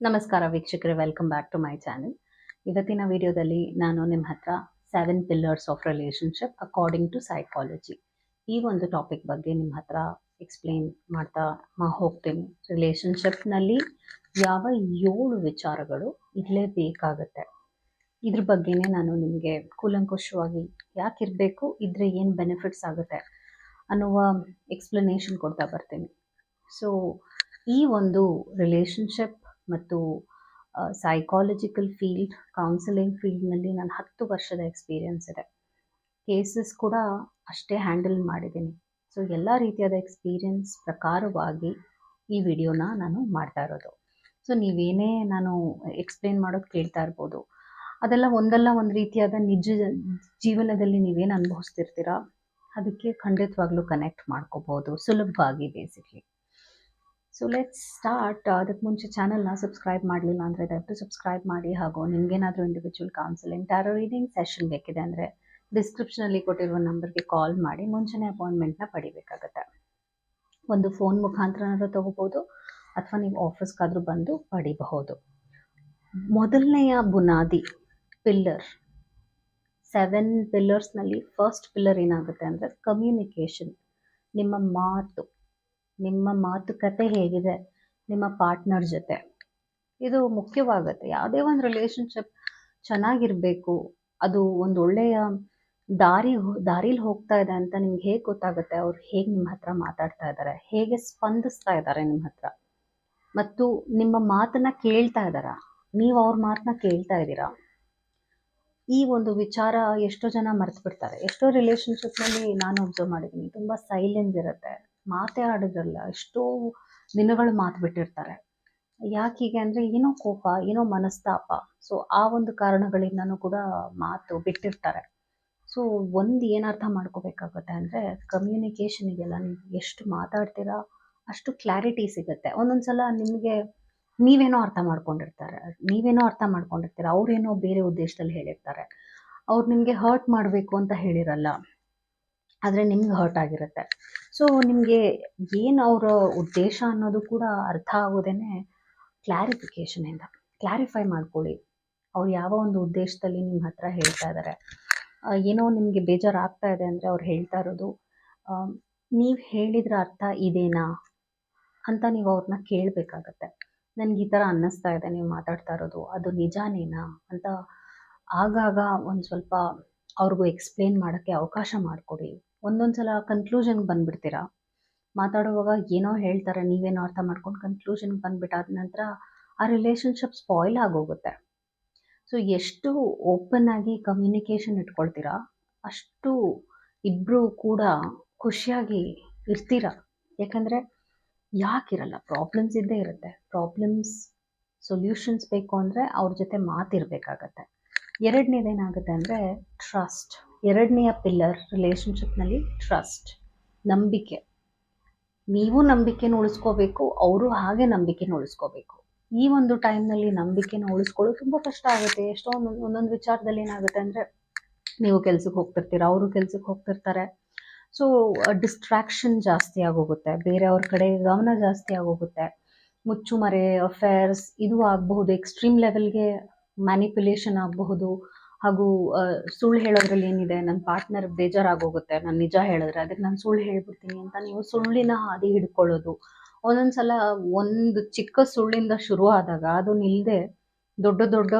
ನಮಸ್ಕಾರ ವೀಕ್ಷಕರೇ welcome back to my channel ಇವತ್ತಿನ ವಿಡಿಯೋದಲ್ಲಿ ನಾನು ನಿಮ್ಮ ಹತ್ರ seven pillars of relationship according to psychology ಈ ಒಂದು ಟಾಪಿಕ್ ಬಗ್ಗೆ ನಿಮ್ಮ ಹತ್ರ ಎಕ್ಸ್ಪ್ಲೇನ್ ಮಾಡ್ತಾ ಹೋಗ್ತೀನಿ. ರಿಲೇಷನ್ಶಿಪ್ನಲ್ಲಿ ಯಾವ ಏಳು ವಿಚಾರಗಳು ಇರಲೇಬೇಕಾಗತ್ತೆ ಇದ್ರ ಬಗ್ಗೆನೇ ನಾನು ನಿಮಗೆ ಕೂಲಂಕುಷವಾಗಿ ಯಾಕೆ ಇರಬೇಕು, ಇದ್ರೆ ಏನು ಬೆನಿಫಿಟ್ಸ್ ಆಗುತ್ತೆ ಅನ್ನುವ ಎಕ್ಸ್ಪ್ಲನೇಷನ್ ಕೊಡ್ತಾ ಬರ್ತೀನಿ. ಸೊ ಈ ಒಂದು ರಿಲೇಶನ್ಶಿಪ್ ಮತ್ತು ಸೈಕಾಲಜಿಕಲ್ ಫೀಲ್ಡ್ ಕೌನ್ಸಿಲಿಂಗ್ ಫೀಲ್ಡ್ನಲ್ಲಿ ನಾನು ಹತ್ತು ವರ್ಷದ ಎಕ್ಸ್ಪೀರಿಯನ್ಸ್ ಇದೆ. ಕೇಸಸ್ ಕೂಡ ಅಷ್ಟೇ ಹ್ಯಾಂಡಲ್ ಮಾಡಿದ್ದೀನಿ. ಸೊ ಎಲ್ಲ ರೀತಿಯಾದ ಎಕ್ಸ್ಪೀರಿಯನ್ಸ್ ಪ್ರಕಾರವಾಗಿ ಈ ವಿಡಿಯೋನ ನಾನು ಮಾಡ್ತಾ ಇರೋದು. ಸೊ ನೀವೇನೇ ನಾನು ಎಕ್ಸ್ಪ್ಲೇನ್ ಮಾಡೋದು ಕೇಳ್ತಾ ಇರ್ಬೋದು. ಅದೆಲ್ಲ ಒಂದಲ್ಲ ಒಂದು ರೀತಿಯಾದ ನಿಜ ಜೀವನದಲ್ಲಿ ನೀವೇನು ಅನುಭವಿಸ್ತಿರ್ತೀರಾ? ಅದಕ್ಕೆ ಖಂಡಿತವಾಗ್ಲೂ ಕನೆಕ್ಟ್ ಮಾಡ್ಕೋಬೋದು ಸುಲಭವಾಗಿ ಬೇಸಿಕ್ಲಿ ಸೊ ಲೆಟ್ಸ್ ಸ್ಟಾರ್ಟ್ ಅದಕ್ಕೆ ಮುಂಚೆ ಚಾನಲ್ನ ಸಬ್ಸ್ಕ್ರೈಬ್ ಮಾಡಲಿಲ್ಲ ಅಂದರೆ ದಯವಿಟ್ಟು ಸಬ್ಸ್ಕ್ರೈಬ್ ಮಾಡಿ. ಹಾಗೂ ನಿಮಗೇನಾದರೂ individual counselling tarot reading session ಬೇಕಿದೆ ಅಂದರೆ ಡಿಸ್ಕ್ರಿಪ್ಷನಲ್ಲಿ ಕೊಟ್ಟಿರುವ ನಂಬರ್ಗೆ ಕಾಲ್ ಮಾಡಿ. ಮುಂಚೆನೇ ಅಪಾಯಿಂಟ್ಮೆಂಟ್ನ ಪಡಿಬೇಕಾಗತ್ತೆ. ಒಂದು ಫೋನ್ ಮುಖಾಂತರನಾದ್ರೂ ತಗೋಬೋದು, ಅಥವಾ ನೀವು ಆಫೀಸ್ಗಾದರೂ ಬಂದು ಪಡಿಬಹುದು. ಮೊದಲನೆಯ ಬುನಾದಿ ಪಿಲ್ಲರ್ ಸೆವೆನ್ ಪಿಲ್ಲರ್ಸ್ನಲ್ಲಿ ಫಸ್ಟ್ ಪಿಲ್ಲರ್ ಏನಾಗುತ್ತೆ ಅಂದರೆ ಕಮ್ಯುನಿಕೇಷನ್ ನಿಮ್ಮ ಮಾತು. ನಿಮ್ಮ ಮಾತುಕತೆ ಹೇಗಿದೆ, ನಿಮ್ಮ ಪಾರ್ಟ್ನರ್ ಜೊತೆ. ಇದು ಮುಖ್ಯವಾಗುತ್ತೆ. ಯಾವುದೇ ಒಂದು ರಿಲೇಶನ್ಶಿಪ್ ಚೆನ್ನಾಗಿರಬೇಕು, ಅದು ಒಂದು ಒಳ್ಳೆಯ ದಾರಿ ದಾರಿಲಿ ಹೋಗ್ತಾ ಇದೆ ಅಂತ ನಿಮ್ಗೆ ಹೇಗೆ ಗೊತ್ತಾಗುತ್ತೆ? ಅವ್ರು ಹೇಗೆ ನಿಮ್ಮ ಹತ್ರ ಮಾತಾಡ್ತಾ ಇದ್ದಾರೆ ಹೇಗೆ ಸ್ಪಂದಿಸ್ತಾ ಇದ್ದಾರೆ ನಿಮ್ಮ ಹತ್ರ? ಮತ್ತು ನಿಮ್ಮ ಮಾತನ್ನ ಕೇಳ್ತಾ ಇದ್ದಾರಾ ನೀವು ಅವ್ರ ಮಾತನ್ನ ಕೇಳ್ತಾ ಇದ್ದೀರಾ? ಈ ಒಂದು ವಿಚಾರ ಎಷ್ಟೋ ಜನ ಮರ್ತು ಬಿಡ್ತಾರೆ ಎಷ್ಟೋ ರಿಲೇಶನ್ಶಿಪ್ನಲ್ಲಿ ನಾನು ಅಬ್ಸರ್ವ್ ಮಾಡಿದ್ದೀನಿ ತುಂಬ ಸೈಲೆನ್ಸ್ ಇರುತ್ತೆ. ಮಾತೇ ಆಡೋದ್ರಲ್ಲ ಎಷ್ಟೋ ದಿನಗಳು ಮಾತು ಬಿಟ್ಟಿರ್ತಾರೆ. ಯಾಕೆ ಹೀಗೆ ಅಂದರೆ ಏನೋ ಕೋಪ, ಏನೋ ಮನಸ್ತಾಪ. ಸೊ ಆ ಒಂದು ಕಾರಣಗಳಿಂದನೂ ಕೂಡ ಮಾತು ಬಿಟ್ಟಿರ್ತಾರೆ. ಸೊ ಒಂದು ಏನರ್ಥ ಅರ್ಥ ಮಾಡ್ಕೋಬೇಕಾಗುತ್ತೆ ಅಂದರೆ ಕಮ್ಯುನಿಕೇಷನಿಗೆಲ್ಲ ನೀವು ಎಷ್ಟು ಮಾತಾಡ್ತೀರಾ ಅಷ್ಟು ಕ್ಲಾರಿಟಿ ಸಿಗುತ್ತೆ. ಒಂದೊಂದು ಸಲ ನಿಮಗೆ ನೀವೇನೋ ಅರ್ಥ ಮಾಡ್ಕೊಂಡಿರ್ತಾರೆ. ನೀವೇನೋ ಅರ್ಥ ಮಾಡ್ಕೊಂಡಿರ್ತೀರ, ಅವ್ರೇನೋ ಬೇರೆ ಉದ್ದೇಶದಲ್ಲಿ ಹೇಳಿರ್ತಾರೆ. ಅವ್ರು ನಿಮಗೆ ಹರ್ಟ್ ಮಾಡಬೇಕು ಅಂತ ಹೇಳಿರಲ್ಲ, ಆದರೆ ನಿಮ್ಗೆ ಹರ್ಟ್ ಆಗಿರುತ್ತೆ. ಸೊ ನಿಮಗೆ ಏನು ಅವರ ಉದ್ದೇಶ ಅನ್ನೋದು ಕೂಡ ಅರ್ಥ ಆಗೋದೇನೆ ಕ್ಲಾರಿಫಿಕೇಷನಿಂದ ಕ್ಲಾರಿಫೈ ಮಾಡ್ಕೊಳ್ಳಿ. ಅವ್ರು ಯಾವ ಒಂದು ಉದ್ದೇಶದಲ್ಲಿ ನಿಮ್ಮ ಹತ್ರ ಹೇಳ್ತಾ ಇದ್ದಾರೆ ಏನೋ ನಿಮಗೆ ಬೇಜಾರಾಗ್ತಾ ಇದೆ ಅಂದರೆ ಅವ್ರು ಹೇಳ್ತಾ ಇರೋದು ನೀವು ಹೇಳಿದ್ರ ಅರ್ಥ ಇದೇನಾ ಅಂತ ನೀವು ಅವ್ರನ್ನ ಕೇಳಬೇಕಾಗತ್ತೆ. ನನಗೆ ಈ ಥರ ಅನ್ನಿಸ್ತಾ ಇದೆ, ನೀವು ಮಾತಾಡ್ತಾ ಇರೋದು. ಅದು ನಿಜಾನೇನಾ ಅಂತ ಆಗಾಗ ಒಂದು ಸ್ವಲ್ಪ ಅವ್ರಿಗೂ ಎಕ್ಸ್ಪ್ಲೇನ್ ಮಾಡೋಕ್ಕೆ ಅವಕಾಶ ಮಾಡಿಕೊಡಿ. ಒಂದೊಂದು ಸಲ ಕನ್ಕ್ಲೂಷನ್ಗೆ ಬಂದುಬಿಡ್ತೀರಾ? ಮಾತಾಡುವಾಗ ಏನೋ ಹೇಳ್ತಾರೆ, ನೀವೇನೋ ಅರ್ಥ ಮಾಡ್ಕೊಂಡು ಕನ್ಕ್ಲೂಷನ್ಗೆ ಬಂದ್ಬಿಟ್ಟಾದ ನಂತರ ಆ ರಿಲೇಷನ್ಶಿಪ್ ಸ್ಪಾಯ್ಲ್ ಆಗೋಗುತ್ತೆ. ಸೊ ಎಷ್ಟು ಓಪನ್ ಆಗಿ ಕಮ್ಯುನಿಕೇಷನ್ ಇಟ್ಕೊಳ್ತೀರಾ, ಅಷ್ಟು ಇಬ್ಬರು ಕೂಡ ಖುಷಿಯಾಗಿ ಇರ್ತೀರ. ಯಾಕಂದರೆ ಯಾಕಿರಲ್ಲ ಪ್ರಾಬ್ಲಮ್ಸ್ ಇದ್ದೇ ಇರುತ್ತೆ. ಪ್ರಾಬ್ಲಮ್ಸ್ ಸೊಲ್ಯೂಷನ್ಸ್ ಬೇಕು ಅಂದರೆ ಅವ್ರ ಜೊತೆ ಮಾತಿರಬೇಕಾಗತ್ತೆ. ಎರಡನೇದೇನಾಗುತ್ತೆ ಅಂದರೆ ಟ್ರಸ್ಟ್ ಎರಡನೆಯ ಪಿಲ್ಲರ್ ರಿಲೇಶನ್ಶಿಪ್ನಲ್ಲಿ ಟ್ರಸ್ಟ್ ನಂಬಿಕೆ. ನೀವು ನಂಬಿಕೆನ ಉಳಿಸ್ಕೋಬೇಕು, ಅವರು ಹಾಗೆ ನಂಬಿಕೆನ ಉಳಿಸ್ಕೋಬೇಕು. ಈ ಒಂದು ಟೈಮ್ನಲ್ಲಿ ನಂಬಿಕೆನ ಉಳಿಸ್ಕೊಳ್ಳೋದು ತುಂಬ ಕಷ್ಟ ಆಗುತ್ತೆ. ಎಷ್ಟೋ ಒಂದೊಂದು ವಿಚಾರದಲ್ಲಿ ಏನಾಗುತ್ತೆ ಅಂದರೆ, ನೀವು ಕೆಲ್ಸಕ್ಕೆ ಹೋಗ್ತಿರ್ತೀರ, ಅವರು ಕೆಲ್ಸಕ್ಕೆ ಹೋಗ್ತಿರ್ತಾರೆ. ಸೊ ಡಿಸ್ಟ್ರಾಕ್ಷನ್ ಜಾಸ್ತಿ ಆಗೋಗುತ್ತೆ. ಬೇರೆಯವ್ರ ಕಡೆ ಗಮನ ಜಾಸ್ತಿ ಆಗೋಗುತ್ತೆ. ಮುಚ್ಚುಮರೆ ಅಫೇರ್ಸ್ ಇದು ಆಗಬಹುದು ಎಕ್ಸ್ಟ್ರೀಮ್ ಲೆವೆಲ್ಗೆ ಮ್ಯಾನಿಪ್ಯುಲೇಷನ್ ಆಗಬಹುದು. ಹಾಗೂ ಸುಳ್ಳು ಹೇಳೋದ್ರಲ್ಲಿ ಏನಿದೆ ನನ್ನ ಪಾರ್ಟ್ನರ್ ಬೇಜಾರಾಗೋಗುತ್ತೆ, ನಾನು ನಿಜ ಹೇಳಿದ್ರೆ, ಅದಕ್ಕೆ ನಾನು ಸುಳ್ಳು ಹೇಳ್ಬಿಡ್ತೀನಿ ಅಂತ ನೀವು ಸುಳ್ಳಿನ ಹಾದಿ ಹಿಡ್ಕೊಳ್ಳೋದು. ಒಂದೊಂದು ಸಲ ಒಂದು ಚಿಕ್ಕ ಸುಳ್ಳಿಂದ ಶುರು ಆದಾಗ ಅದು ನಿಲ್ಲದೆ ದೊಡ್ಡ ದೊಡ್ಡ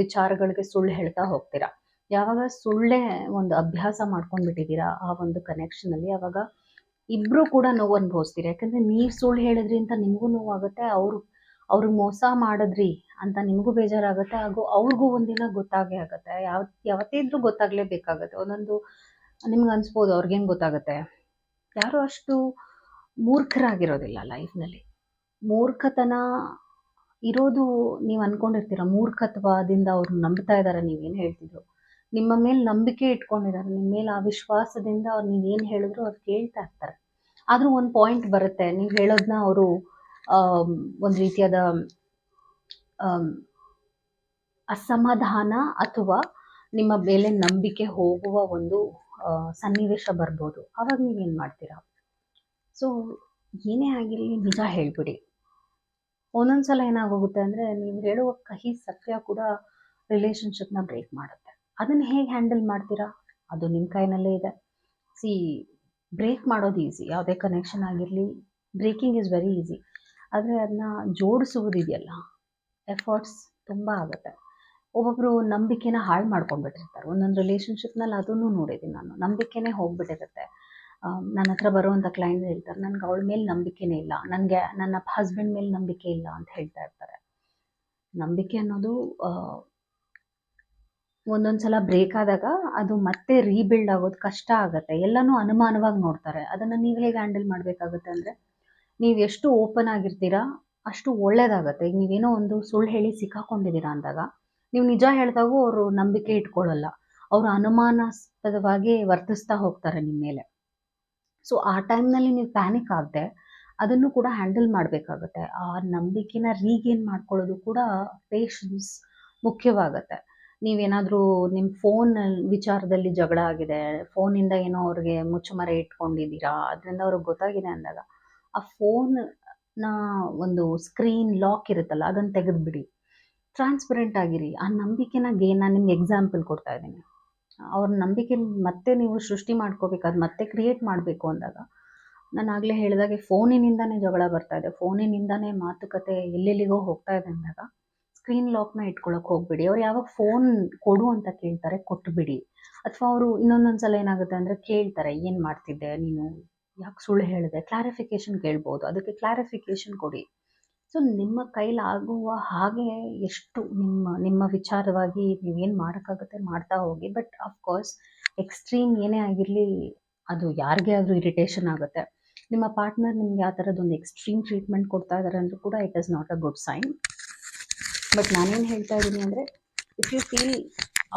ವಿಚಾರಗಳಿಗೆ ಸುಳ್ಳು ಹೇಳ್ತಾ ಹೋಗ್ತೀರಾ. ಯಾವಾಗ ಸುಳ್ಳೇ ಒಂದು ಅಭ್ಯಾಸ ಮಾಡ್ಕೊಂಡ್ಬಿಟ್ಟಿದ್ದೀರಾ ಆ ಒಂದು ಕನೆಕ್ಷನ್ ಅಲ್ಲಿ ಅವಾಗ ಇಬ್ರು ಕೂಡ ನೋವು ಅನುಭವಿಸ್ತೀರ ಯಾಕಂದ್ರೆ ನೀವು ಸುಳ್ಳು ಹೇಳಿದ್ರಿ ಅಂತ ನಿಮಗೂ ನೋವಾಗುತ್ತೆ, ಅವರು ಅವ್ರಿಗೆ ಮೋಸ ಮಾಡಿದ್ರಿ ಅಂತ ನಿಮಗೂ ಬೇಜಾರಾಗುತ್ತೆ ಹಾಗೂ ಅವ್ರಿಗೂ ಒಂದಿನ ಗೊತ್ತಾಗೇ ಆಗುತ್ತೆ. ಯಾವ, ಯಾವತ್ತೇ ಇದ್ರೂ ಗೊತ್ತಾಗಲೇಬೇಕಾಗತ್ತೆ ಒಂದೊಂದು ನಿಮ್ಗೆ ಅನಿಸ್ಬೋದು ಅವ್ರಿಗೇನು ಗೊತ್ತಾಗುತ್ತೆ. ಯಾರು ಅಷ್ಟು ಮೂರ್ಖರಾಗಿರೋದಿಲ್ಲ ಲೈಫ್ನಲ್ಲಿ. ಮೂರ್ಖತನ ಇರೋದು ನೀವು ಅಂದ್ಕೊಂಡಿರ್ತೀರ ಮೂರ್ಖತ್ವದಿಂದ ಅವ್ರು ನಂಬ್ತಾ ಇದ್ದಾರೆ ನೀವೇನು ಹೇಳ್ತಿದ್ರು. ನಿಮ್ಮ ಮೇಲೆ ನಂಬಿಕೆ ಇಟ್ಕೊಂಡಿದ್ದಾರೆ ನಿಮ್ಮ ಮೇಲೆ ಆ ವಿಶ್ವಾಸದಿಂದ ಅವ್ರು ನೀವೇನು ಹೇಳಿದ್ರು ಅವ್ರು ಕೇಳ್ತಾ ಇರ್ತಾರೆ. ಆದರೂ ಒಂದು ಪಾಯಿಂಟ್ ಬರುತ್ತೆ. ನೀವು ಹೇಳೋದನ್ನ ಅವರು ಒಂದು ರೀತಿಯಾದ ಅಸಮಾಧಾನ ಅಥವಾ ನಿಮ್ಮ ಮೇಲೆ ನಂಬಿಕೆ ಹೋಗುವ ಒಂದು ಸನ್ನಿವೇಶ ಬರ್ಬೋದು. ಆವಾಗ ನೀವೇನು ಮಾಡ್ತೀರಾ? ಸೊ ಏನೇ ಆಗಿರಲಿ ನಿಜ ಹೇಳಿಬಿಡಿ. ಒಂದೊಂದು ಸಲ ಏನಾಗೋಗುತ್ತೆ ಅಂದರೆ ನೀವು ಹೇಳುವ ಕಹಿ ಸತ್ಯ ಕೂಡ ರಿಲೇಷನ್ಶಿಪ್ನ ಬ್ರೇಕ್ ಮಾಡುತ್ತೆ. ಅದನ್ನು ಹೇಗೆ ಹ್ಯಾಂಡಲ್ ಮಾಡ್ತೀರಾ? ಅದು ನಿಮ್ಮ ಕೈನಲ್ಲೇ ಇದೆ. ಸಿ ಬ್ರೇಕ್ ಮಾಡೋದು ಈಸಿ ಯಾವುದೇ ಕನೆಕ್ಷನ್ ಆಗಿರಲಿ ಬ್ರೇಕಿಂಗ್ ಇಸ್ ವೆರಿ ಈಸಿ ಆದರೆ ಅದನ್ನ ಜೋಡಿಸುವುದಿದೆಯಲ್ಲ ಎಫರ್ಟ್ಸ್ ತುಂಬ ಆಗುತ್ತೆ. ಒಬ್ಬೊಬ್ಬರು ನಂಬಿಕೆನ ಹಾಳು ಮಾಡ್ಕೊಂಡ್ಬಿಟ್ಟಿರ್ತಾರೆ. ಒಂದೊಂದು ರಿಲೇಷನ್ಶಿಪ್ನಲ್ಲಿ ಅದನ್ನು ನೋಡಿದ್ದೀನಿ ನಾನು. ನಂಬಿಕೆನೇ ಹೋಗ್ಬಿಟ್ಟಿರುತ್ತೆ. ನನ್ನ ಹತ್ರ ಬರುವಂಥ ಕ್ಲೈಂಟ್ ಹೇಳ್ತಾರೆ, ನನಗೆ ಅವಳ ಮೇಲೆ ನಂಬಿಕೆನೇ ಇಲ್ಲ. ನನಗೆ, ನನ್ನ ಹಸ್ಬೆಂಡ್ ಮೇಲೆ ನಂಬಿಕೆ ಇಲ್ಲ ಅಂತ ಹೇಳ್ತಾ ಇರ್ತಾರೆ. ನಂಬಿಕೆ ಅನ್ನೋದು ಒಂದೊಂದು ಸಲ ಬ್ರೇಕ್ ಆದಾಗ ಅದು ಮತ್ತೆ ರೀಬಿಲ್ಡ್ ಆಗೋದು ಕಷ್ಟ ಆಗುತ್ತೆ. ಎಲ್ಲನೂ ಅನುಮಾನವಾಗಿ ನೋಡ್ತಾರೆ. ಅದನ್ನು ನೀವು ಹೇಗೆ ಹ್ಯಾಂಡಲ್ ಮಾಡಬೇಕಾಗುತ್ತೆ ಅಂದರೆ ನೀವು ಎಷ್ಟು ಓಪನ್ ಆಗಿರ್ತೀರಾ, ಅಷ್ಟು ಒಳ್ಳೇದಾಗತ್ತೆ. ಈಗ ನೀವೇನೋ ಒಂದು ಸುಳ್ಳು ಹೇಳಿ ಸಿಕ್ಕಾಕೊಂಡಿದ್ದೀರಾ ಅಂದಾಗ, ನೀವು ನಿಜ ಹೇಳಿದಾಗೂ ಅವರು ನಂಬಿಕೆ ಇಟ್ಕೊಳ್ಳಲ್ಲ. ಅವರು ಅನುಮಾನಾಸ್ಪದವಾಗಿ ವರ್ತಿಸ್ತಾ ಹೋಗ್ತಾರೆ ನಿಮ್ಮ ಮೇಲೆ. ಸೊ ಆ ಟೈಮ್ನಲ್ಲಿ ನೀವು ಪ್ಯಾನಿಕ್ ಆಗದೆ, ಅದನ್ನು ಕೂಡ ಹ್ಯಾಂಡಲ್ ಮಾಡಬೇಕಾಗತ್ತೆ. ಆ ನಂಬಿಕೆನ ರೀಗೇನ್ ಮಾಡ್ಕೊಳ್ಳೋದು ಕೂಡ ಪೇಷನ್ಸ್ ಮುಖ್ಯವಾಗತ್ತೆ. ನೀವೇನಾದರೂ ನಿಮ್ಮ ಫೋನ್ ವಿಚಾರದಲ್ಲಿ ಜಗಳ ಆಗಿದೆ ಫೋನಿಂದ ಏನೋ ಅವ್ರಿಗೆ ಮುಚ್ಚುಮರೆ ಇಟ್ಕೊಂಡಿದ್ದೀರಾ, ಅದರಿಂದ ಅವ್ರಿಗೆ ಗೊತ್ತಾಗಿದೆ ಅಂದಾಗ ಆ ಫೋನ್ನ ಒಂದು ಸ್ಕ್ರೀನ್ ಲಾಕ್ ಇರುತ್ತಲ್ಲ, ಅದನ್ನು ತೆಗೆದುಬಿಡಿ. ಟ್ರಾನ್ಸ್ಪರೆಂಟ್ ಆಗಿರಿ. ಆ ನಂಬಿಕೆನ ಗೇನ್ ನಾನು ನಿಮ್ಗೆ ಎಕ್ಸಾಂಪಲ್ ಕೊಡ್ತಾ ಇದ್ದೀನಿ. ಅವ್ರ ನಂಬಿಕೆ ಮತ್ತೆ ನೀವು ಸೃಷ್ಟಿ ಮಾಡ್ಕೋಬೇಕು, ಅದು ಮತ್ತೆ ಕ್ರಿಯೇಟ್ ಮಾಡಬೇಕು ಅಂದಾಗ, ನಾನು ಆಗಲೇ ಹೇಳಿದಾಗೆ ಫೋನಿನಿಂದಾನೇ ಜಗಳ ಬರ್ತಾ ಇದೆ. ಫೋನಿನಿಂದಾನೇ ಮಾತುಕತೆ ಎಲ್ಲೆಲ್ಲಿಗೋ ಹೋಗ್ತಾ ಇದೆ ಅಂದಾಗ ಸ್ಕ್ರೀನ್ ಲಾಕ್ನ ಇಟ್ಕೊಳ್ಳೋಕೆ ಹೋಗ್ಬಿಡಿ. ಅವ್ರು ಯಾವಾಗ ಫೋನ್ ಕೊಡು ಅಂತ ಕೇಳ್ತಾರೆ ಕೊಟ್ಟುಬಿಡಿ ಅಥವಾ ಅವರು ಇನ್ನೊಂದೊಂದು ಸಲ ಏನಾಗುತ್ತೆ ಅಂದರೆ ಕೇಳ್ತಾರೆ, ಏನು ಮಾಡ್ತಿದ್ದೆ ನೀನು? ಯಾಕೆ ಸುಳ್ಳು ಹೇಳಿದೆ? ಕ್ಲಾರಿಫಿಕೇಶನ್ ಕೇಳ್ಬೋದು. ಅದಕ್ಕೆ ಕ್ಲಾರಿಫಿಕೇಶನ್ ಕೊಡಿ. ಸೊ ನಿಮ್ಮ ಕೈಲಾಗುವ ಹಾಗೆ ಎಷ್ಟು ನಿಮ್ಮ ನಿಮ್ಮ ವಿಚಾರವಾಗಿ ನೀವೇನು ಮಾಡೋಕ್ಕಾಗುತ್ತೆ ಮಾಡ್ತಾ ಹೋಗಿ. ಬಟ್ ಅಫ್ಕೋರ್ಸ್ ಎಕ್ಸ್ಟ್ರೀಮ್ ಏನೇ ಆಗಿರಲಿ, ಅದು ಯಾರಿಗೇ ಆದರೂ ಇರಿಟೇಷನ್ ಆಗುತ್ತೆ. ನಿಮ್ಮ ಪಾರ್ಟ್ನರ್ ನಿಮ್ಗೆ ಆ ಥರದ್ದೊಂದು ಎಕ್ಸ್ಟ್ರೀಮ್ ಟ್ರೀಟ್ಮೆಂಟ್ ಕೊಡ್ತಾ ಇದ್ದಾರೆ ಅಂದರೂ ಕೂಡ it is not a good sign but ನಾನೇನು ಹೇಳ್ತಾ ಇದ್ದೀನಿ ಅಂದರೆ ಇಫ್ ಯು ಫೀಲ್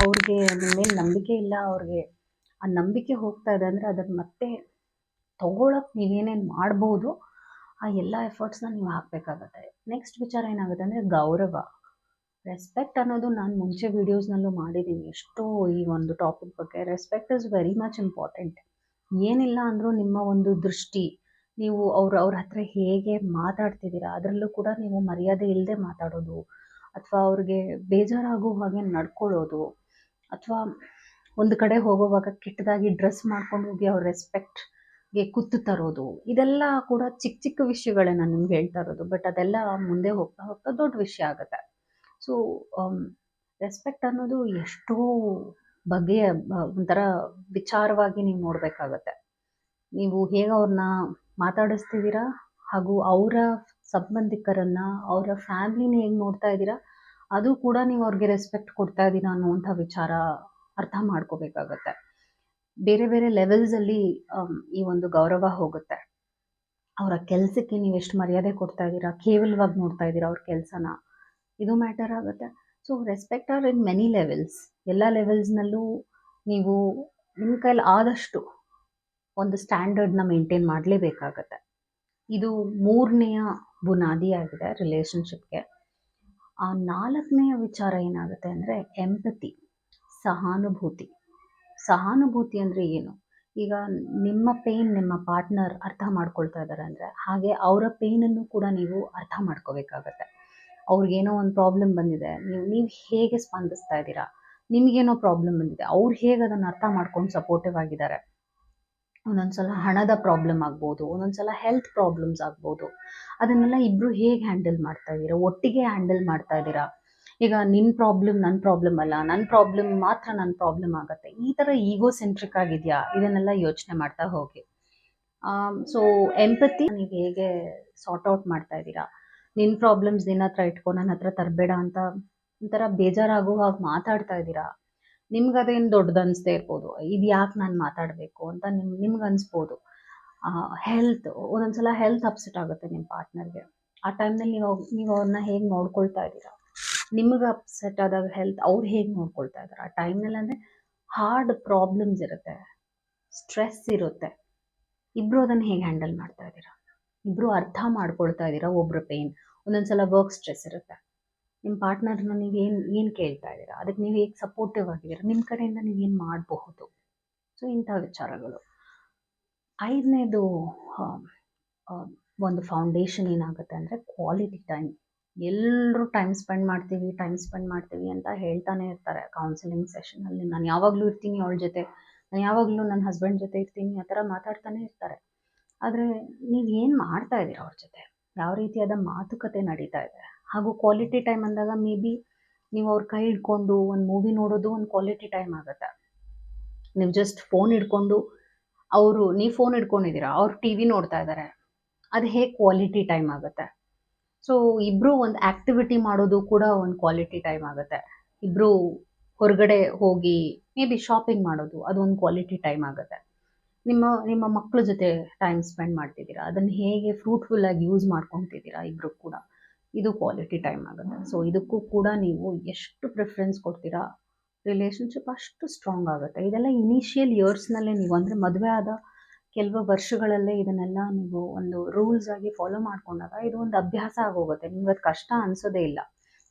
ಅವ್ರಿಗೆ, ನಿಮ್ಮ ನಂಬಿಕೆ ಇಲ್ಲ, ಅವ್ರಿಗೆ ಆ ನಂಬಿಕೆ ಹೋಗ್ತಾ ಇದೆ ಅಂದರೆ ಅದನ್ನು ಮತ್ತೆ ತಗೊಳಕ್ಕೆ ನೀವೇನೇನು ಮಾಡ್ಬೋದು, ಆ ಎಲ್ಲ ಎಫರ್ಟ್ಸ್ನ ನೀವು ಹಾಕಬೇಕಾಗತ್ತೆ. ನೆಕ್ಸ್ಟ್ ವಿಚಾರ ಏನಾಗುತ್ತೆ ಅಂದರೆ ಗೌರವ. ರೆಸ್ಪೆಕ್ಟ್ ಅನ್ನೋದು ನಾನು ಮುಂಚೆ ವೀಡಿಯೋಸ್ನಲ್ಲೂ ಮಾಡಿದ್ದೀನಿ ಎಷ್ಟೋ ಈ ಒಂದು ಟಾಪಿಕ್ ಬಗ್ಗೆ. Respect is very much important ಏನಿಲ್ಲ ಅಂದರೂ ನಿಮ್ಮ ಒಂದು ದೃಷ್ಟಿ, ನೀವು ಅವ್ರ ಅವ್ರ ಹತ್ರ ಹೇಗೆ ಮಾತಾಡ್ತಿದ್ದೀರಾ, ಅದರಲ್ಲೂ ಕೂಡ ನೀವು ಮರ್ಯಾದೆ ಇಲ್ಲದೆ ಮಾತಾಡೋದು, ಅಥವಾ ಅವ್ರಿಗೆ ಬೇಜಾರಾಗೋ ಹಾಗೆ ನಡ್ಕೊಳ್ಳೋದು, ಅಥವಾ ಒಂದು ಕಡೆ ಹೋಗೋವಾಗ ಕೆಟ್ಟದಾಗಿ ಡ್ರೆಸ್ ಮಾಡ್ಕೊಂಡು ಹೋಗಿ ಅವ್ರ ರೆಸ್ಪೆಕ್ಟ್ಗೆ ಕುತ್ತು ತರೋದು. ಇದೆಲ್ಲ ಕೂಡ ಚಿಕ್ಕ ಚಿಕ್ಕ ವಿಷಯಗಳೇ ನಾನು ನಿಮ್ಗೆ ಹೇಳ್ತಾ ಇರೋದು. ಬಟ್ ಅದೆಲ್ಲ ಮುಂದೆ ಹೋಗ್ತಾ ಹೋಗ್ತಾ ದೊಡ್ಡ ವಿಷಯ ಆಗುತ್ತೆ. ಸೊ ರೆಸ್ಪೆಕ್ಟ್ ಅನ್ನೋದು ಎಷ್ಟೋ ಬಗೆಯ ಒಂಥರ ವಿಚಾರವಾಗಿ ನೀವು ನೋಡಬೇಕಾಗತ್ತೆ. ನೀವು ಹೇಗೆ ಅವ್ರನ್ನ ಮಾತಾಡಿಸ್ತಿದ್ದೀರಾ ಹಾಗೂ ಅವರ ಸಂಬಂಧಿಕರನ್ನ, ಅವರ ಫ್ಯಾಮಿಲಿನ ಹೇಗೆ ನೋಡ್ತಾ ಇದ್ದೀರಾ ಅದು ಕೂಡ ನೀವು ಅವ್ರಿಗೆ ರೆಸ್ಪೆಕ್ಟ್ ಕೊಡ್ತಾ ಇದ್ದೀರಾ ಅನ್ನುವಂಥ ವಿಚಾರ ಅರ್ಥ ಮಾಡ್ಕೋಬೇಕಾಗತ್ತೆ. ಬೇರೆ ಬೇರೆ ಲೆವೆಲ್ಸಲ್ಲಿ ಈ ಒಂದು ಗೌರವ ಹೋಗುತ್ತೆ. ಅವರ ಕೆಲಸಕ್ಕೆ ನೀವು ಎಷ್ಟು ಮರ್ಯಾದೆ ಕೊಡ್ತಾ ಇದ್ದೀರಾ? ಕೇವಲವಾಗಿ ನೋಡ್ತಾ ಇದ್ದೀರಾ ಅವ್ರ ಕೆಲಸನ? ಇದು ಮ್ಯಾಟರ್ ಆಗುತ್ತೆ. So respect are in many levels ಎಲ್ಲ ಲೆವೆಲ್ಸ್ನಲ್ಲೂ ನೀವು ನಿಮ್ಮ ಕೈಲಿ ಆದಷ್ಟು ಒಂದು ಸ್ಟ್ಯಾಂಡರ್ಡ್ನ ಮೇಂಟೈನ್ ಮಾಡಲೇಬೇಕಾಗತ್ತೆ. ಇದು ಮೂರನೆಯ ಬುನಾದಿ ಆಗಿದೆ ರಿಲೇಷನ್ಶಿಪ್ಗೆ ಆ ನಾಲ್ಕನೆಯ ವಿಚಾರ ಏನಾಗುತ್ತೆ ಅಂದರೆ ಎಂಪತಿ ಸಹಾನುಭೂತಿ. ಸಹಾನುಭೂತಿ ಅಂದರೆ ಏನು? ಈಗ ನಿಮ್ಮ ಪೇನ್ ನಿಮ್ಮ ಪಾರ್ಟ್ನರ್ ಅರ್ಥ ಮಾಡ್ಕೊಳ್ತಾ ಇದ್ದಾರೆ ಅಂದರೆ ಹಾಗೆ ಅವರ ಪೇನನ್ನು ಕೂಡ ನೀವು ಅರ್ಥ ಮಾಡ್ಕೋಬೇಕಾಗತ್ತೆ. ಅವ್ರಿಗೇನೋ ಒಂದು ಪ್ರಾಬ್ಲಮ್ ಬಂದಿದೆ, ನೀವು ನೀವು ಹೇಗೆ ಸ್ಪಂದಿಸ್ತಾ ಇದ್ದೀರಾ? ನಿಮಗೇನೋ ಪ್ರಾಬ್ಲಮ್ ಬಂದಿದೆ, ಅವ್ರು ಹೇಗೆ ಅದನ್ನು ಅರ್ಥ ಮಾಡ್ಕೊಂಡು ಸಪೋರ್ಟಿವ್ ಆಗಿದ್ದಾರೆ? ಒಂದೊಂದು ಸಲ ಹಣದ ಪ್ರಾಬ್ಲಮ್ ಆಗ್ಬೋದು, ಒಂದೊಂದು ಸಲ ಹೆಲ್ತ್ ಪ್ರಾಬ್ಲಮ್ಸ್ ಆಗ್ಬೋದು. ಅದನ್ನೆಲ್ಲ ಇಬ್ಬರು ಹೇಗೆ ಹ್ಯಾಂಡಲ್ ಮಾಡ್ತಾ ಇದ್ದೀರಾ? ಒಟ್ಟಿಗೆ ಹ್ಯಾಂಡಲ್ ಮಾಡ್ತಾ ಇದ್ದೀರಾ? ಈಗ ನಿನ್ನ ಪ್ರಾಬ್ಲಮ್ ನನ್ನ ಪ್ರಾಬ್ಲಮ್ ಅಲ್ಲ ನನ್ನ ಪ್ರಾಬ್ಲಮ್ ಮಾತ್ರ ನನ್ನ ಪ್ರಾಬ್ಲಮ್ ಆಗುತ್ತೆ. ಈ ಥರ ಈಗೋ ಸೆಂಟ್ರಿಕ್ ಆಗಿದೆಯಾ? ಇದನ್ನೆಲ್ಲ ಯೋಚನೆ ಮಾಡ್ತಾ ಹೋಗಿ. ಸೊ ಎಂಪತಿ ನೀವು ಹೇಗೆ ಸಾರ್ಟ್ ಔಟ್ ಮಾಡ್ತಾ ಇದ್ದೀರಾ? ನಿನ್ನ ಪ್ರಾಬ್ಲಮ್ಸ್ ನಿನ್ನ ಹತ್ರ ಇಟ್ಕೊ ನನ್ನ ಹತ್ರ ತರಬೇಡ ಅಂತ ಒಂಥರ ಬೇಜಾರಾಗೋ ಹಾಗೆ ಮಾತಾಡ್ತಾ ಇದ್ದೀರಾ? ನಿಮ್ಗೆ ಅದೇನು ದೊಡ್ಡದು ಅನಿಸ್ದೇ ಇರ್ಬೋದು. ಇದು ಯಾಕೆ ನಾನು ಮಾತಾಡಬೇಕು ಅಂತ ನಿಮ್, ನಿಮ್ಗೆ ಅನಿಸ್ಬೋದು. ಹೆಲ್ತ್ ಒಂದೊಂದ್ಸಲ ಹೆಲ್ತ್ ಅಪ್ಸೆಟ್ ಆಗುತ್ತೆ ನಿಮ್ಮ ಪಾರ್ಟ್ನರ್ಗೆ ಆ ಟೈಮ್ನಲ್ಲಿ ನೀವು ನೀವು ಅವ್ರನ್ನ ಹೇಗೆ ನೋಡ್ಕೊಳ್ತಾ ಇದ್ದೀರಾ? ನಿಮ್ಗೆ ಅಪ್ಸೆಟ್ ಆದಾಗ ಹೆಲ್ತ್ ಅವ್ರು ಹೇಗೆ ನೋಡ್ಕೊಳ್ತಾ ಇದ್ದಾರೆ ಆ ಟೈಮ್ನಲ್ಲಿ ಅಂದರೆ ಹಾರ್ಡ್ ಪ್ರಾಬ್ಲಮ್ಸ್ ಇರುತ್ತೆ ಸ್ಟ್ರೆಸ್ ಇರುತ್ತೆ. ಇಬ್ಬರು ಅದನ್ನು ಹೇಗೆ ಹ್ಯಾಂಡಲ್ ಮಾಡ್ತಾ ಇದ್ದೀರಾ? ಇಬ್ಬರು ಅರ್ಥ ಮಾಡ್ಕೊಳ್ತಾ ಇದ್ದೀರಾ ಒಬ್ಬರ ಪೇನ್ ಒಂದೊಂದ್ಸಲ ವರ್ಕ್ ಸ್ಟ್ರೆಸ್ ಇರುತ್ತೆ. ನಿಮ್ಮ ಪಾರ್ಟ್ನರ್ನ ನೀವು ಏನು ಏನು ಕೇಳ್ತಾ ಇದ್ದೀರಾ? ಅದಕ್ಕೆ ನೀವು ಹೇಗೆ ಸಪೋರ್ಟಿವ್ ಆಗಿದ್ದೀರಾ? ನಿಮ್ಮ ಕಡೆಯಿಂದ ನೀವೇನು ಮಾಡಬಹುದು? ಸೊ ಇಂಥ ವಿಚಾರಗಳು. ಐದನೇದು ಒಂದು ಫೌಂಡೇಶನ್ ಏನಾಗುತ್ತೆ ಅಂದರೆ ಕ್ವಾಲಿಟಿ ಟೈಮ್ ಎಲ್ಲರೂ ಟೈಮ್ ಸ್ಪೆಂಡ್ ಮಾಡ್ತೀವಿ ಟೈಮ್ ಸ್ಪೆಂಡ್ ಮಾಡ್ತೀವಿ ಅಂತ ಹೇಳ್ತಾನೆ ಇರ್ತಾರೆ ಕೌನ್ಸಿಲಿಂಗ್ ಸೆಷನಲ್ಲಿ ನಾನು ಯಾವಾಗಲೂ ಇರ್ತೀನಿ ಅವಳ ಜೊತೆ. ನಾನು ಯಾವಾಗಲೂ ನನ್ನ ಹಸ್ಬೆಂಡ್ ಜೊತೆ ಇರ್ತೀನಿ, ಆ ಥರ ಮಾತಾಡ್ತಾನೆ ಇರ್ತಾರೆ. ಆದರೆ ನೀವು ಏನು ಮಾಡ್ತಾ ಇದ್ದೀರಾ ಅವ್ರ ಜೊತೆ? ಯಾವ ರೀತಿಯಾದ ಮಾತುಕತೆ ನಡೀತಾ ಇದೆ? ಹಾಗೂ ಕ್ವಾಲಿಟಿ ಟೈಮ್ ಅಂದಾಗ ಮೇ ಬಿ ನೀವು ಅವ್ರ ಕೈ ಹಿಡ್ಕೊಂಡು ಒಂದು ಮೂವಿ ನೋಡೋದು ಒಂದು ಕ್ವಾಲಿಟಿ ಟೈಮ್ ಆಗುತ್ತೆ. ನೀವು ಜಸ್ಟ್ ಫೋನ್ ಹಿಡ್ಕೊಂಡು ಅವರು, ನೀವು ಫೋನ್ ಹಿಡ್ಕೊಂಡಿದ್ದೀರಾ, ಅವ್ರು ಟಿ ವಿ ನೋಡ್ತಾ ಇದ್ದಾರೆ ಅದು ಹೇಗೆ ಕ್ವಾಲಿಟಿ ಟೈಮ್ ಆಗುತ್ತೆ? ಸೊ ಇಬ್ರು ಒಂದು ಆಕ್ಟಿವಿಟಿ ಮಾಡೋದು ಕೂಡ ಒಂದು ಕ್ವಾಲಿಟಿ ಟೈಮ್ ಆಗುತ್ತೆ. ಇಬ್ರು ಹೊರಗಡೆ ಹೋಗಿ ಮೇ ಬಿ ಶಾಪಿಂಗ್ ಮಾಡೋದು ಅದೊಂದು ಕ್ವಾಲಿಟಿ ಟೈಮ್ ಆಗುತ್ತೆ. ನಿಮ್ಮ ನಿಮ್ಮ ಮಕ್ಕಳ ಜೊತೆ ಟೈಮ್ ಸ್ಪೆಂಡ್ ಮಾಡ್ತಿದ್ದೀರಾ? ಅದನ್ನು ಹೇಗೆ ಫ್ರೂಟ್ಫುಲ್ ಆಗಿ ಯೂಸ್ ಮಾಡ್ಕೊತಿದ್ದೀರಾ ಇಬ್ರು ಕೂಡ? ಇದು ಕ್ವಾಲಿಟಿ ಟೈಮ್ ಆಗುತ್ತೆ. ಸೊ ಇದಕ್ಕೂ ಕೂಡ ನೀವು ಎಷ್ಟು ಪ್ರಿಫರೆನ್ಸ್ ಕೊಡ್ತೀರಾ? ರಿಲೇಷನ್ಶಿಪ್ ಅಷ್ಟು ಸ್ಟ್ರಾಂಗ್ ಆಗುತ್ತೆ. ಇದೆಲ್ಲ ಇನಿಷಿಯಲ್ ಇಯರ್ಸ್ನಲ್ಲೇ ನೀವು ಅಂದರೆ ಮದುವೆ ಆದ ಕೆಲವು ವರ್ಷಗಳಲ್ಲೇ ಇದನ್ನೆಲ್ಲ ನೀವು ಒಂದು ರೂಲ್ಸ್ ಆಗಿ ಫಾಲೋ ಮಾಡ್ಕೊಂಡಾಗ ಇದು ಒಂದು ಅಭ್ಯಾಸ ಆಗೋಗುತ್ತೆ. ನಿಮ್ಗೆ ಅದು ಕಷ್ಟ ಅನ್ಸೋದೇ ಇಲ್ಲ.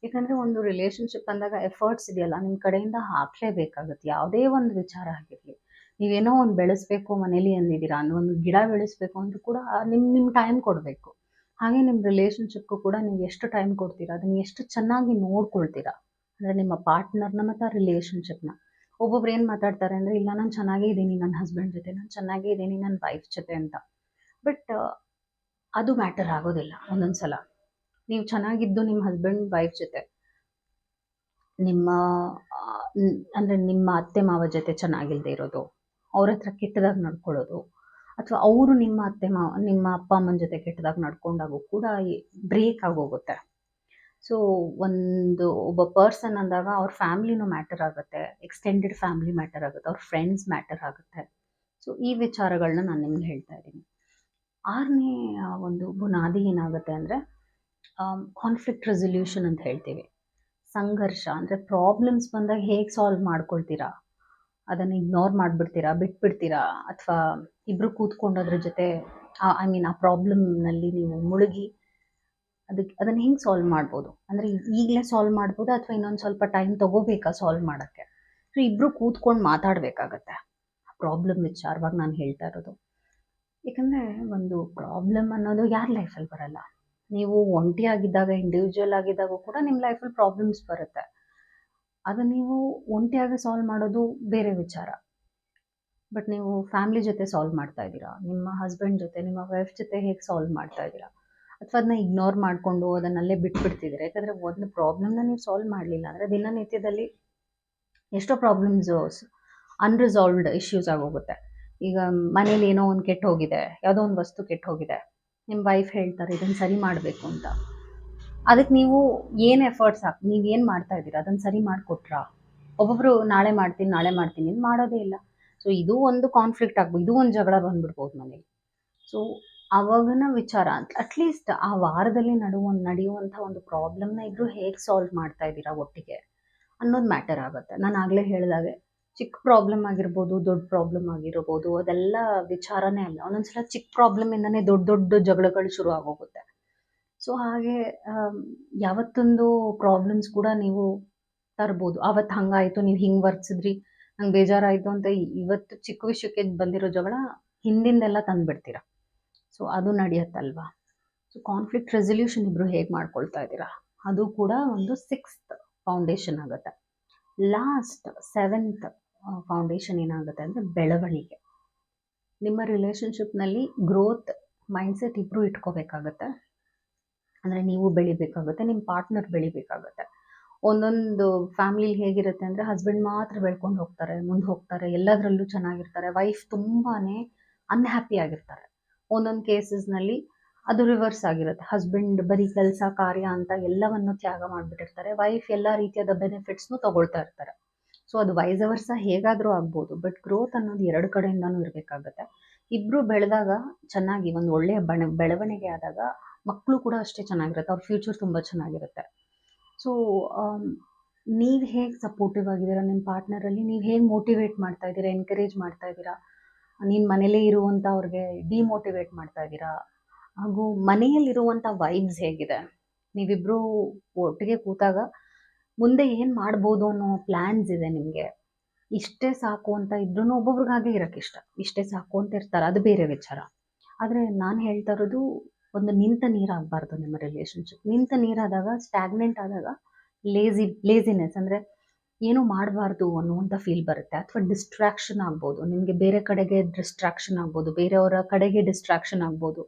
ಯಾಕಂದರೆ ಒಂದು ರಿಲೇಷನ್ಶಿಪ್ ಅಂದಾಗ ಎಫರ್ಟ್ಸ್ ಇದೆಯಲ್ಲ ನಿಮ್ಮ ಕಡೆಯಿಂದ ಹಾಕಲೇಬೇಕಾಗುತ್ತೆ. ಯಾವುದೇ ಒಂದು ವಿಚಾರ ಆಗಿರಲಿ. ನೀವೇನೋ ಒಂದು ಬೆಳೆಸ್ಬೇಕು ಮನೇಲಿ ಅಂದಿದ್ದೀರಾ ಅನ್ನೋ ಒಂದು ಗಿಡ ಬೆಳೆಸ್ಬೇಕು ಅಂದ್ರೂ ಕೂಡ ನಿಮ್ಮ ನಿಮ್ಮ ಟೈಮ್ ಕೊಡಬೇಕು. ಹಾಗೆ ನಿಮ್ಮ ರಿಲೇಷನ್ಶಿಪ್ಗೂ ಕೂಡ ನೀವು ಎಷ್ಟು ಟೈಮ್ ಕೊಡ್ತೀರಾ, ಅದನ್ನ ಎಷ್ಟು ಚೆನ್ನಾಗಿ ನೋಡ್ಕೊಳ್ತೀರಾ, ಅಂದ್ರೆ ನಿಮ್ಮ ಪಾರ್ಟ್ನರ್ನ ಮತ್ತು ಆ ರಿಲೇಷನ್ಶಿಪ್ನ ಒಬ್ಬೊಬ್ರು ಏನು ಮಾತಾಡ್ತಾರೆ ಅಂದರೆ, ಇಲ್ಲ, ನಾನು ಚೆನ್ನಾಗೇ ಇದ್ದೀನಿ ನನ್ನ ಹಸ್ಬೆಂಡ್ ಜೊತೆ, ನಾನು ಚೆನ್ನಾಗೇ ಇದ್ದೀನಿ ನನ್ನ ವೈಫ್ ಜೊತೆ ಅಂತ. ಬಟ್ ಅದು ಮ್ಯಾಟರ್ ಆಗೋದಿಲ್ಲ ಒಂದೊಂದು ಸಲ ನೀವು ಚೆನ್ನಾಗಿದ್ದು ನಿಮ್ಮ ಹಸ್ಬೆಂಡ್ ವೈಫ್ ಜೊತೆ. ನಿಮ್ಮ ಅಂದರೆ ನಿಮ್ಮ ಅತ್ತೆ, ಮಾವ ಜೊತೆ ಚೆನ್ನಾಗಿಲ್ಲದೆ ಇರೋದು, ಅವ್ರ ಹತ್ರ ಕೆಟ್ಟದಾಗಿ ನಡ್ಕೊಳ್ಳೋದು, ಅಥವಾ ಅವರು ನಿಮ್ಮ ಅತ್ತೆ, ಮಾವ, ನಿಮ್ಮ ಅಪ್ಪ, ಅಮ್ಮನ ಜೊತೆ ಕೆಟ್ಟದಾಗಿ ನಡ್ಕೊಂಡಾಗೂ ಕೂಡ ಬ್ರೇಕ್ ಆಗೋಗುತ್ತೆ. ಸೊ ಒಂದು ಒಬ್ಬ ಪರ್ಸನ್ ಅಂದಾಗ ಅವ್ರ ಫ್ಯಾಮ್ಲಿನೂ ಮ್ಯಾಟರ್ ಆಗುತ್ತೆ. ಎಕ್ಸ್ಟೆಂಡೆಡ್ ಫ್ಯಾಮ್ಲಿ ಮ್ಯಾಟರ್ ಆಗುತ್ತೆ. ಅವ್ರ ಫ್ರೆಂಡ್ಸ್ ಮ್ಯಾಟರ್ ಆಗುತ್ತೆ. ಸೊ ಈ ವಿಚಾರಗಳನ್ನ ನಾನು ನಿಮ್ಗೆ ಹೇಳ್ತಾ ಇದ್ದೀನಿ. ಆರನೇ ಒಂದು ಬುನಾದಿ ಏನಾಗುತ್ತೆ ಅಂದರೆ ಕಾನ್ಫ್ಲಿಕ್ಟ್ ರೆಸೊಲ್ಯೂಷನ್ ಅಂತ ಹೇಳ್ತೀವಿ. ಸಂಘರ್ಷ ಅಂದರೆ ಪ್ರಾಬ್ಲಮ್ಸ್ ಬಂದಾಗ ಹೇಗೆ ಸಾಲ್ವ್ ಮಾಡ್ಕೊಳ್ತೀರಾ? ಅದನ್ನು ಇಗ್ನೋರ್ ಮಾಡಿಬಿಡ್ತೀರಾ? ಬಿಟ್ಬಿಡ್ತೀರಾ? ಅಥವಾ ಇಬ್ಬರು ಕೂತ್ಕೊಂಡು ಅದ್ರ ಜೊತೆ ಐ ಮೀನ್ ಆ ಪ್ರಾಬ್ಲಮ್ನಲ್ಲಿ ನೀವು ಮುಳುಗಿ ಅದಕ್ಕೆ ಅದನ್ನು ಹೆಂಗೆ ಸಾಲ್ವ್ ಮಾಡ್ಬೋದು? ಅಂದರೆ ಈಗಲೇ ಸಾಲ್ವ್ ಮಾಡ್ಬೋದು ಅಥವಾ ಇನ್ನೊಂದು ಸ್ವಲ್ಪ ಟೈಮ್ ತೊಗೋಬೇಕಾ ಸಾಲ್ವ್ ಮಾಡೋಕ್ಕೆ? ಸೊ ಇಬ್ಬರು ಕೂತ್ಕೊಂಡು ಮಾತಾಡಬೇಕಾಗತ್ತೆ. ಪ್ರಾಬ್ಲಮ್ ವಿಚಾರವಾಗಿ ನಾನು ಹೇಳ್ತಾ ಇರೋದು. ಯಾಕಂದರೆ ಒಂದು ಪ್ರಾಬ್ಲಮ್ ಅನ್ನೋದು ಯಾರ ಲೈಫಲ್ಲಿ ಬರಲ್ಲ. ನೀವು ಒಂಟಿಯಾಗಿದ್ದಾಗ ಇಂಡಿವಿಜುವಲ್ ಆಗಿದ್ದಾಗ ಕೂಡ ನಿಮ್ಮ ಲೈಫಲ್ಲಿ ಪ್ರಾಬ್ಲಮ್ಸ್ ಬರುತ್ತೆ. ಅದು ನೀವು ಒಂಟಿಯಾಗಿ ಸಾಲ್ವ್ ಮಾಡೋದು ಬೇರೆ ವಿಚಾರ. ಬಟ್ ನೀವು ಫ್ಯಾಮಿಲಿ ಜೊತೆ ಸಾಲ್ವ್ ಮಾಡ್ತಾ ಇದ್ದೀರಾ? ನಿಮ್ಮ ಹಸ್ಬೆಂಡ್ ಜೊತೆ, ನಿಮ್ಮ ವೈಫ್ ಜೊತೆ ಹೇಗೆ ಸಾಲ್ವ್ ಮಾಡ್ತಾ ಇದ್ದೀರಾ? ಅಥವಾ ಅದನ್ನ ಇಗ್ನೋರ್ ಮಾಡಿಕೊಂಡು ಅದನ್ನಲ್ಲೇ ಬಿಟ್ಬಿಡ್ತಿದ್ರೆ. ಯಾಕಂದರೆ ಒಂದು ಪ್ರಾಬ್ಲಮ್ನ ನೀವು ಸಾಲ್ವ್ ಮಾಡಲಿಲ್ಲ. ಅಂದರೆ ದಿನನಿತ್ಯದಲ್ಲಿ ಎಷ್ಟೋ ಪ್ರಾಬ್ಲಮ್ಸು ಅನ್ರಿಸಾಲ್ವ್ಡ್ ಇಶ್ಯೂಸ್ ಆಗೋಗುತ್ತೆ. ಈಗ ಮನೇಲಿ ಏನೋ ಒಂದು ಕೆಟ್ಟು ಹೋಗಿದೆ ಯಾವುದೋ ಒಂದು ವಸ್ತು ಕೆಟ್ಟು ಹೋಗಿದೆ ನಿಮ್ಮ ವೈಫ್ ಹೇಳ್ತಾರೆ ಇದನ್ನು ಸರಿ ಮಾಡಬೇಕು ಅಂತ. ಅದಕ್ಕೆ ನೀವು ಏನು ಎಫರ್ಟ್ಸ್ ಹಾಕಿ, ನೀವು ಏನು ಮಾಡ್ತಾ ಇದ್ದೀರಾ? ಅದನ್ನು ಸರಿ ಮಾಡಿಕೊಟ್ರಾ? ಒಬ್ಬೊಬ್ಬರು ನಾಳೆ ಮಾಡ್ತೀನಿ ನಾಳೆ ಮಾಡ್ತೀನಿ ಮಾಡೋದೇ ಇಲ್ಲ. ಸೊ ಇದು ಒಂದು ಕಾನ್ಫ್ಲಿಕ್ಟ್ ಆಗ್ಬೋದು ಇದು ಒಂದು ಜಗಳ ಬಂದ್ಬಿಡ್ಬೋದು ಮನೇಲಿ. ಸೊ ಅವಾಗಿನ ವಿಚಾರ ಅಂತ. ಅಟ್ಲೀಸ್ಟ್ ಆ ವಾರದಲ್ಲಿ ನಡುವ, ನಡೆಯುವಂಥ ಒಂದು ಪ್ರಾಬ್ಲಮ್ನ ಇದ್ರು ಹೇಗೆ ಸಾಲ್ವ್ ಮಾಡ್ತಾ ಇದ್ದೀರಾ ಒಟ್ಟಿಗೆ ಅನ್ನೋದು ಮ್ಯಾಟರ್ ಆಗುತ್ತೆ. ನಾನು ಆಗಲೇ ಹೇಳಿದಾಗೆ ಚಿಕ್ಕ ಪ್ರಾಬ್ಲಮ್ ಆಗಿರ್ಬೋದು, ದೊಡ್ಡ ಪ್ರಾಬ್ಲಮ್ ಆಗಿರ್ಬೋದು, ಅದೆಲ್ಲ ವಿಚಾರನೇ ಅಲ್ಲ. ಒಂದೊಂದ್ಸಲ ಚಿಕ್ಕ ಪ್ರಾಬ್ಲಮಿಂದನೇ ದೊಡ್ಡ ದೊಡ್ಡ ಜಗಳಗಳು ಶುರು ಆಗೋಗುತ್ತೆ. ಸೊ ಹಾಗೆ ಯಾವತ್ತೊಂದು ಪ್ರಾಬ್ಲಮ್ಸ್ ಕೂಡ ನೀವು ತರ್ಬೋದು. ಅವತ್ತು ಹಂಗಾಯಿತು, ನೀವು ಹಿಂಗೆ ವರ್ತಿಸಿದ್ರಿ ನಂಗೆ ಬೇಜಾರಾಯಿತು ಅಂತ ಇವತ್ತು ಚಿಕ್ಕ ವಿಷಯಕ್ಕೆ ಬಂದಿರೋ ಜಗಳ ಹಿಂದಿಂದೆಲ್ಲ ತಂದುಬಿಡ್ತೀರ? ಸೊ ಅದು ನಡೆಯುತ್ತಲ್ವಾ? ಸೊ ಕಾನ್ಫ್ಲಿಕ್ಟ್ ರೆಸೊಲ್ಯೂಷನ್ ಇಬ್ಬರು ಹೇಗೆ ಮಾಡ್ಕೊಳ್ತಾ ಇದ್ದೀರಾ? ಅದು ಕೂಡ ಒಂದು ಸಿಕ್ಸ್ತ್ ಫೌಂಡೇಶನ್ ಆಗುತ್ತೆ. ಲಾಸ್ಟ್ ಸೆವೆಂತ್ ಫೌಂಡೇಶನ್ ಏನಾಗುತ್ತೆ ಅಂದರೆ ಬೆಳವಣಿಗೆ. ನಿಮ್ಮ ರಿಲೇಷನ್ಶಿಪ್ನಲ್ಲಿ ಗ್ರೋತ್ ಮೈಂಡ್ಸೆಟ್ ಇಬ್ಬರು ಇಟ್ಕೋಬೇಕಾಗತ್ತೆ. ಅಂದರೆ ನೀವು ಬೆಳಿಬೇಕಾಗುತ್ತೆ ನಿಮ್ಮ ಪಾರ್ಟ್ನರ್ ಬೆಳಿಬೇಕಾಗುತ್ತೆ. ಒಂದೊಂದು ಫ್ಯಾಮಿಲಿ ಹೇಗಿರುತ್ತೆ ಅಂದರೆ ಹಸ್ಬೆಂಡ್ ಮಾತ್ರ ಬೆಳ್ಕೊಂಡು ಹೋಗ್ತಾರೆ, ಮುಂದೆ ಹೋಗ್ತಾರೆ, ಎಲ್ಲದರಲ್ಲೂ ಚೆನ್ನಾಗಿರ್ತಾರೆ ವೈಫ್ ತುಂಬಾ ಅನ್ಹ್ಯಾಪಿ ಆಗಿರ್ತಾರೆ. ಒಂದೊಂದು ಕೇಸಸ್ನಲ್ಲಿ ಅದು ರಿವರ್ಸ್ ಆಗಿರುತ್ತೆ. ಹಸ್ಬೆಂಡ್ ಬರೀ ಕೆಲಸ, ಕಾರ್ಯ ಅಂತ ಎಲ್ಲವನ್ನು ತ್ಯಾಗ ಮಾಡಿಬಿಟ್ಟಿರ್ತಾರೆ. ವೈಫ್ ಎಲ್ಲ ರೀತಿಯಾದ ಬೆನಿಫಿಟ್ಸ್ನು ತಗೊಳ್ತಾ ಇರ್ತಾರೆ. ಸೊ ಅದು ವೈಸ್ ಅವರ್ಸ ಹೇಗಾದರೂ ಆಗ್ಬೋದು. ಬಟ್ ಗ್ರೋತ್ ಅನ್ನೋದು ಎರಡು ಕಡೆಯಿಂದನೂ ಇರಬೇಕಾಗತ್ತೆ. ಇಬ್ಬರು ಬೆಳೆದಾಗ ಚೆನ್ನಾಗಿ, ಒಂದು ಒಳ್ಳೆಯ ಬಣ, ಬೆಳವಣಿಗೆ ಆದಾಗ ಮಕ್ಕಳು ಕೂಡ ಅಷ್ಟೇ ಚೆನ್ನಾಗಿರುತ್ತೆ. ಅವ್ರ ಫ್ಯೂಚರ್ ತುಂಬ ಚೆನ್ನಾಗಿರುತ್ತೆ. ಸೊ ನೀವು ಹೇಗೆ ಸಪೋರ್ಟಿವ್ ಆಗಿದ್ದೀರಾ? ನಿಮ್ಮ ಪಾರ್ಟ್ನರಲ್ಲಿ ನೀವು ಹೇಗೆ ಮೋಟಿವೇಟ್ ಮಾಡ್ತಾ ಇದ್ದೀರಾ? ಎನ್ಕರೇಜ್ ಮಾಡ್ತಾ ಇದ್ದೀರಾ? ನೀನು ಮನೇಲೇ ಇರುವಂಥ ಅವ್ರಿಗೆ ಡಿಮೋಟಿವೇಟ್ ಮಾಡ್ತಾ ಇದ್ದೀರಾ? ಹಾಗೂ ಮನೆಯಲ್ಲಿರುವಂಥ ವೈಬ್ಸ್ ಹೇಗಿದೆ? ನೀವಿಬ್ಬರು ಒಟ್ಟಿಗೆ ಕೂತಾಗ ಮುಂದೆ ಏನು ಮಾಡ್ಬೋದು ಅನ್ನೋ ಪ್ಲ್ಯಾನ್ಸ್ ಇದೆ ನಿಮಗೆ. ಇಷ್ಟೇ ಸಾಕು ಅಂತ ಇದ್ರೂ ಒಬ್ಬೊಬ್ರಿಗೆ ಹಾಗೆ ಇರೋಕ್ಕೆ ಇಷ್ಟ. ಇಷ್ಟೇ ಸಾಕು ಅಂತ ಇರ್ತಾರೆ. ಅದು ಬೇರೆ ವಿಚಾರ. ಆದರೆ ನಾನು ಹೇಳ್ತಾ ಇರೋದು ಒಂದು ನಿಂತ ನೀರಾಗಬಾರ್ದು ನಿಮ್ಮ ರಿಲೇಶನ್ಶಿಪ್ ನಿಂತ ನೀರಾದಾಗ ಸ್ಟ್ಯಾಗ್ನೆಂಟ್ ಆದಾಗ ಲೇಜಿ ಲೇಜಿನೆಸ್ ಅಂದರೆ ಏನೂ ಮಾಡಬಾರ್ದು ಅನ್ನುವಂಥ ಫೀಲ್ ಬರುತ್ತೆ. ಅಥವಾ ಡಿಸ್ಟ್ರಾಕ್ಷನ್ ಆಗ್ಬೋದು. ನಿಮಗೆ ಬೇರೆ ಕಡೆಗೆ ಡಿಸ್ಟ್ರಾಕ್ಷನ್ ಆಗ್ಬೋದು. ಬೇರೆಯವರ ಕಡೆಗೆ ಡಿಸ್ಟ್ರಾಕ್ಷನ್ ಆಗ್ಬೋದು.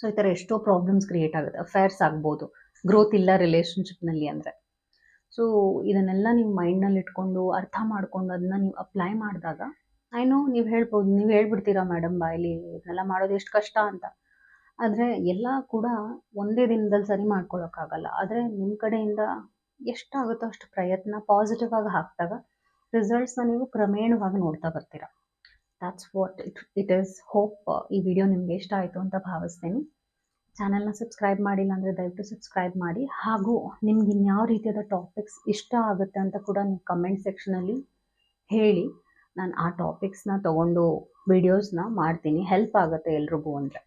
ಸೊ ಈ ಥರ ಎಷ್ಟೋ ಪ್ರಾಬ್ಲಮ್ಸ್ ಕ್ರಿಯೇಟ್ ಆಗುತ್ತೆ. ಅಫೇರ್ಸ್ ಆಗ್ಬೋದು. ಗ್ರೋತ್ ಇಲ್ಲ ರಿಲೇಷನ್ಶಿಪ್ನಲ್ಲಿ ಅಂದರೆ. ಸೊ ಇದನ್ನೆಲ್ಲ ನೀವು ಮೈಂಡ್ನಲ್ಲಿ ಇಟ್ಕೊಂಡು, ಅರ್ಥ ಮಾಡ್ಕೊಂಡು ಅದನ್ನ ನೀವು ಅಪ್ಲೈ ಮಾಡಿದಾಗ ಐನೋ ನೀವು ಹೇಳ್ಬೋದು, ನೀವು ಹೇಳ್ಬಿಡ್ತೀರಾ ಮೇಡಮ್ ಬಾಯ್ಲಿ ಇದನ್ನೆಲ್ಲ ಮಾಡೋದು ಎಷ್ಟು ಕಷ್ಟ ಅಂತ. ಆದರೆ, ಎಲ್ಲ ಕೂಡ ಒಂದೇ ದಿನದಲ್ಲಿ ಸರಿ ಮಾಡ್ಕೊಳ್ಳೋಕ್ಕಾಗಲ್ಲ ಆದರೆ ನಿಮ್ಮ ಕಡೆಯಿಂದ ಎಷ್ಟಾಗುತ್ತೋ ಅಷ್ಟು ಪ್ರಯತ್ನ ಪಾಸಿಟಿವ್ ಆಗಿ ಹಾಕಿದಾಗ ರಿಸಲ್ಟ್ಸ್ನ ನೀವು ಕ್ರಮೇಣವಾಗಿ ನೋಡ್ತಾ ಬರ್ತೀರ. That's what it it is hope ಈ ವಿಡಿಯೋ ನಿಮಗೆ ಇಷ್ಟ ಆಯಿತು ಅಂತ ಭಾವಿಸ್ತೀನಿ. ಚಾನಲ್ನ ಸಬ್ಸ್ಕ್ರೈಬ್ ಮಾಡಿಲ್ಲ ಅಂದರೆ ದಯವಿಟ್ಟು ಸಬ್ಸ್ಕ್ರೈಬ್ ಮಾಡಿ. ಹಾಗೂ ನಿಮ್ಗೆ ಇನ್ಯಾವ ರೀತಿಯಾದ ಟಾಪಿಕ್ಸ್ ಇಷ್ಟ ಆಗುತ್ತೆ ಅಂತ ಕೂಡ ನೀವು ಕಮೆಂಟ್ ಸೆಕ್ಷನಲ್ಲಿ ಹೇಳಿ. ನಾನು ಆ ಟಾಪಿಕ್ಸ್ನ ತೊಗೊಂಡು ವಿಡಿಯೋಸ್ನ ಮಾಡ್ತೀನಿ. ಹೆಲ್ಪ್ ಆಗುತ್ತೆ ಎಲ್ರಿಗೂ ಅಂದರೆ.